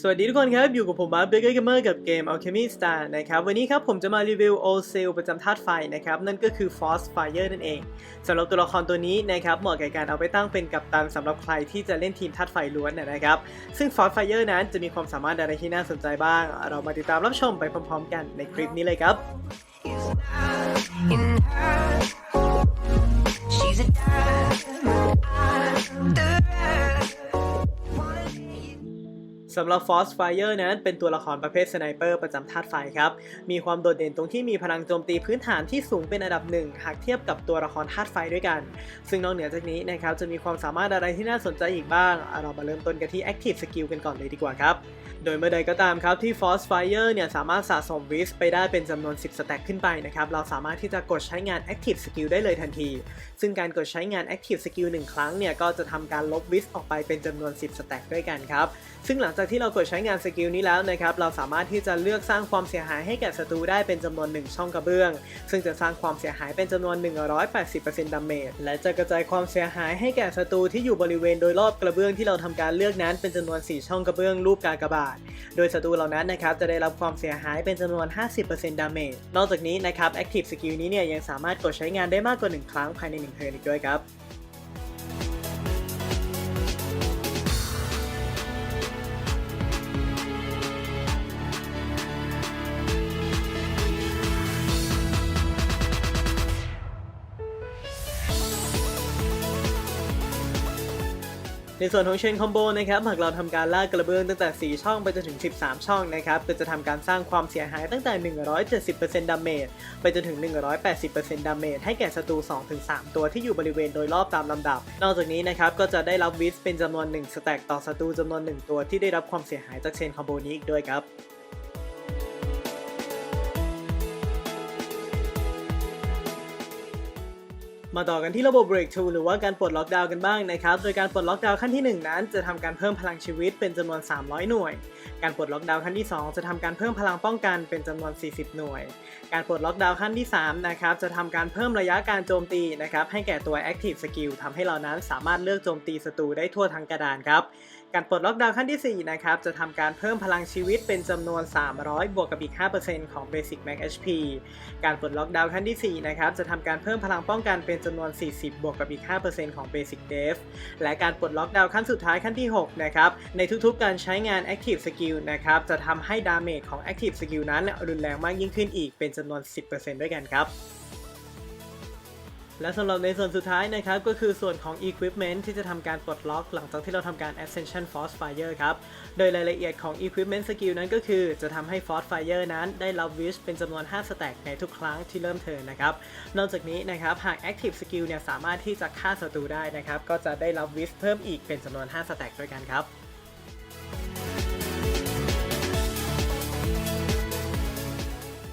สวัสดีทุกคนครับ อยู่กับผมมาร์คเบเกอร์เกมเมอร์กับเกม Alchemy Star นะครับ วันนี้ครับผมจะมารีวิว o s e l ประจำธาตุไฟนะครับ นั่นก็คือ Force Fire นั่นเองสำหรับตัวละครตัวนี้นะครับ เหมาะแก่การเอาไปตั้งเป็นกัปตันสำหรับใครที่จะเล่นทีมธาตุไฟล้วนนะนะครับ ซึ่ง Force Fire นั้นจะมีความสามารถอะไรที่น่าสนใจบ้าง เรามาติดตามรับชมไปพร้อมๆ กันในคลิปนี้เลยครับ สำหรับ Force Fire นั้นเป็นตัวละครประเภทสไนเปอร์ประจำธาตุไฟครับ มีความโดดเด่นตรงที่มีพลังโจมตีพื้นฐานที่สูงเป็นอันดับหนึ่งหากเทียบกับตัวละครธาตุไฟด้วยกัน ซึ่งนอกเหนือจากนี้นะครับจะมีความสามารถอะไรที่น่าสนใจอีกบ้าง เรามาเริ่มต้นกันที่ Active Skill กันก่อนเลยดีกว่าครับ โดยเมื่อใดก็ตามครับที่ Force Fire เนี่ยสามารถสะสมวิสไปได้เป็นจำนวน 10 สแต็กขึ้นไปนะครับ เราสามารถที่จะกดใช้งาน Active Skill ได้เลยทันที ซึ่งการกดใช้งาน Active Skill 1 ครั้งเนี่ยก็จะทำการลบวิสออกไปเป็นจำนวน 10 สแต็กด้วยกันครับ ซึ่งหลังจากที่เรากดใช้งานสกิลนี้แล้วนะครับเราสามารถที่จะเลือกสร้างความเสียหายให้แก่ศัตรูได้เป็นจำนวน 1 ช่องกระเบื้อง ซึ่งจะสร้างความเสียหายเป็นจำนวน 180%ดาเมจและจะกระจายความเสียหายให้แก่ศัตรูที่อยู่บริเวณโดยรอบกระเบื้องที่เราทำการเลือกนั้นเป็นจำนวน 4 ช่องกระเบื้องรูปกากบาท โดยศัตรูเหล่านั้นนะครับจะได้รับความเสียหายเป็นจำนวน 50%ดาเมจนอกจากนี้นะครับ Active Skill นี้เนี่ยยังสามารถกดใช้งานได้มากกว่า 1 ครั้งภายใน1เทิร์นอีกด้วยครับ ในส่วนของเชนคอมโบนะครับหากเราทำการลากกระเบื้องตั้งแต่ 4 ช่องไปจนถึง 13 ช่องนะครับก็จะทำการสร้างความเสียหายตั้งแต่ 170%ดาเมจไปจนถึง 180%ดาเมจให้แก่ศัตรู 2-3 ตัวที่อยู่บริเวณโดยรอบตามลำดับ นอกจากนี้นะครับก็จะได้รับวิสเป็นจำนวน 1 สแต็กต่อศัตรูจำนวน 1 ตัวที่ได้รับความเสียหายจากเชนคอมโบนี้อีกด้วยครับ มาต่อกันที่ระบบ Break 2หรือว่าการปลดล็อกดาวน์กันบ้างนะครับ โดยการปลดล็อกดาวน์ขั้นที่ 1 นั้น จะทำการเพิ่มพลังชีวิตเป็นจำนวน 300 หน่วย การปลดล็อกดาวน์ขั้นที่ 2 จะทำการเพิ่มพลังป้องกันเป็นจำนวน 40 หน่วย การปลดล็อกดาวน์ขั้นที่3นะครับจะทำการเพิ่มระยะการโจมตีนะครับให้แก่ตัว Active Skill ทำให้เรานั้นสามารถเลือกโจมตีศัตรูได้ทั่วทั้งกระดานครับ การปลดล็อกดาวน์ขั้นที่ 4 นะครับ จะทำการเพิ่มพลังชีวิตเป็นจำนวน 300 บวกกับอีก 5%ของ Basic Max HP การปลดล็อกดาวน์ขั้นที่ 4 นะครับ จะทำการเพิ่มพลังป้องกันเป็นจำนวน 40 บวกกับอีก 5%ของ Basic Def และการปลดล็อกดาวน์ขั้นสุดท้ายขั้นที่ 6 นะครับ ในทุกๆ การใช้งาน Active Skill นะครับ จะทำให้ดาเมจของ Active Skill นั้นรุนแรงมากยิ่งขึ้นอีกเป็นจำนวน 10%ด้วยกันครับ และสำหรับในส่วนสุดท้ายนะครับก็คือส่วนของ Equipment ที่จะทำการปลดล็อกหลังจากที่เราทำการ Ascension Force Fire ครับ โดยรายละเอียดของ Equipment Skill นั้นก็คือ จะทำให้ Force Fire นั้นได้รับ Wish เป็นจำนวน5สแต็กในทุกครั้งที่เริ่มเทิร์นนะครับ นอกจากนี้นะครับหาก Active Skill เนี่ยสามารถที่จะฆ่าศัตรูได้นะครับก็จะได้รับ Wish เพิ่มอีกเป็นจำนวน5สแต็กด้วยกันครับ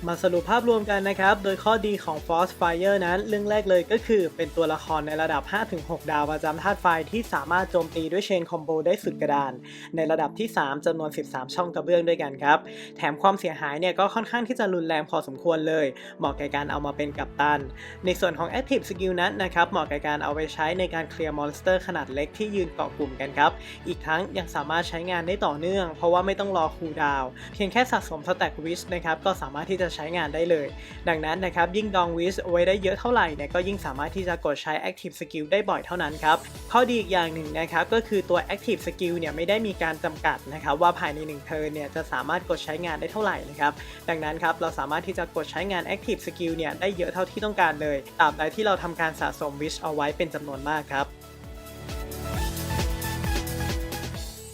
มาสรุปภาพรวมกันนะครับ โดยข้อดีของ Force Fire นั้น เรื่องแรกเลยก็คือเป็นตัวละครในระดับ 5-6 ดาวประจำธาตุไฟที่สามารถโจมตีด้วยเชนคอมโบได้สุดกระดาน ในระดับที่ 3จำนวน 13 ช่องกระเบื้องด้วยกันครับ แถมความเสียหายเนี่ยก็ค่อนข้างที่จะรุนแรงพอสมควรเลย เหมาะแก่การเอามาเป็นกัปตัน ในส่วนของ Active Skill นั้นนะครับ เหมาะแก่การเอาไปใช้ในการเคลียร์มอนสเตอร์ขนาดเล็กที่ยืนเกาะกลุ่มกันครับ อีกทั้งยังสามารถใช้งานได้ต่อเนื่อง เพราะว่าไม่ต้องรอคูลดาวเพียงแค่สะสมสแต็กวิชนะครับก็สามารถที่จะใช้งานได้เลย ดังนั้นนะครับยิ่งดองวิชไว้ได้เยอะเท่าไหร่เนี่ยก็ยิ่งสามารถที่จะกดใช้ Active Skill ได้บ่อยเท่านั้นครับ ข้อดีอีกอย่างหนึ่งนะครับก็คือตัว Active Skill เนี่ยไม่ได้มีการจำกัดนะครับว่าภายใน1เทิร์นเนี่ยจะสามารถกดใช้งานได้เท่าไหร่นะครับดังนั้นครับเราสามารถที่จะกดใช้งาน Active Skill เนี่ยได้เยอะเท่าที่ต้องการเลยตราบใดที่เราทำการสะสมวิชเอาไว้เป็นจำนวนมากครับ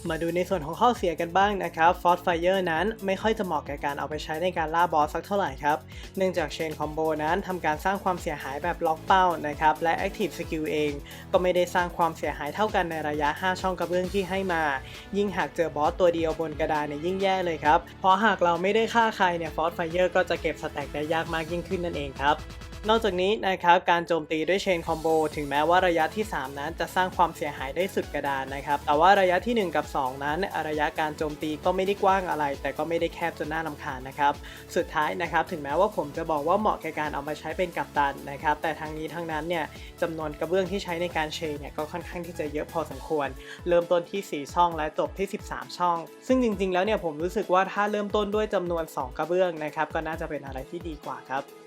มาดูในส่วนของข้อเสียกันบ้างนะครับ Force Fire นั้นไม่ค่อยจะเหมาะกับการเอาไปใช้ในการล่าบอสสักเท่าไหร่ครับ เนื่องจาก Chain Combo นั้นทำการสร้างความเสียหายแบบล็อกเป้านะครับ และ Active Skill เอง ก็ไม่ได้สร้างความเสียหายเท่ากันในระยะ 5 ช่องกระเบื้องที่ให้มา ยิ่งหากเจอบอสตัวเดียวบนกระดานเนี่ยยิ่งแย่เลยครับ เพราะหากเราไม่ได้ฆ่าใครเนี่ย Force Fire ก็จะเก็บสแต็กได้ยากมากยิ่งขึ้นนั่นเองครับ นอกจากนี้นะครับการโจมตีด้วยเชนคอมโบถึงแม้ว่าระยะที่ 3 นั้นจะสร้างความเสียหายได้สุดกระดานนะครับ แต่ว่าระยะทีหนึ่1 กับ 2 นั้น ระยะการโจมตีก็ไม่ได้กว้างอะไร แต่ก็ไม่ได้แคบจนน่ารำคาญนะครับ สุดท้ายนะครับถึงแม้ว่าผมจะบอกว่าเหมาะแก่การเอามาใช้เป็นกัปตันนะครับ แต่ทางนี้ทั้งนั้นเนี่ยจำนวนกระเบื้องที่ใช้ในการเชนเนี่ยก็ค่อนข้างที่จะเยอะพอสมควร เริ่มต้นที่ 4 ช่องและจบที่ 13 ช่อง ซึ่งจริง ๆ แล้วเนี่ยผมรู้สึกว่าถ้าเริ่มต้นด้วยจำนวน 2 กระเบื้องนะครับก็น่าจะเป็นอะไรที่ดีกว่าครับ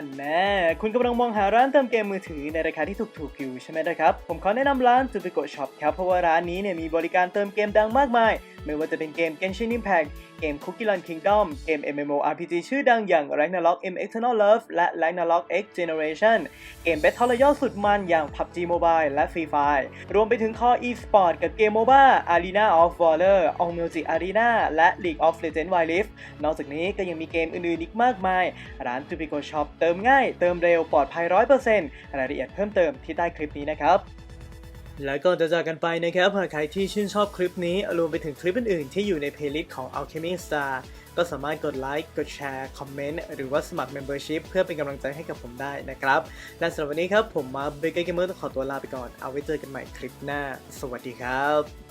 อันแน่คุณกำลังมองหาร้านเติมเกมมือถือในราคาที่ถูกๆอยู่ใช่ไหมนะครับ ผมขอแนะนำร้านจูบิโกช็อปครับ เพราะว่าร้านนี้เนี่ยมีบริการเติมเกมดังมากมาย ไม่ว่าจะเป็นเกม Genshin Impact เกม Cookie Run Kingdom เกม MMORPG ชื่อดังอย่าง Ragnarok M Eternal Love และ Ragnarok X Generation เกม Battle Royale สุดมันอย่าง PUBG Mobile และ Free Fire รวมไปถึง Core eSport กับเกม MOBA Arena of Valor All Music Arena และ League of Legends Wild Rift นอกจากนี้ก็ยังมีเกมอื่นๆอีกมากมาย ร้าน t u p i c o Shop เติมง่าย เติมเร็วปลอดภัย 100%รายละเอียดเพิ่มเติมที่ใต้คลิปนี้นะครับ และก็จะจากกันไปนะครับหากใครที่ชื่นชอบคลิปนี้รวมไปถึงคลิปอื่นๆ ที่อยู่ในเพลย์ลิสต์ของ Alchemy Star ก็สามารถกดไลค์กดแชร์คอมเมนต์หรือว่าสมัคร Membership เพื่อเป็นกำลังใจให้กับผมได้นะครับ และสำหรับวันนี้ครับผมมาเบเกอร์เกมเมอร์ต้องขอตัวลาไปก่อน เอาไว้เจอกันใหม่คลิปหน้า สวัสดีครับ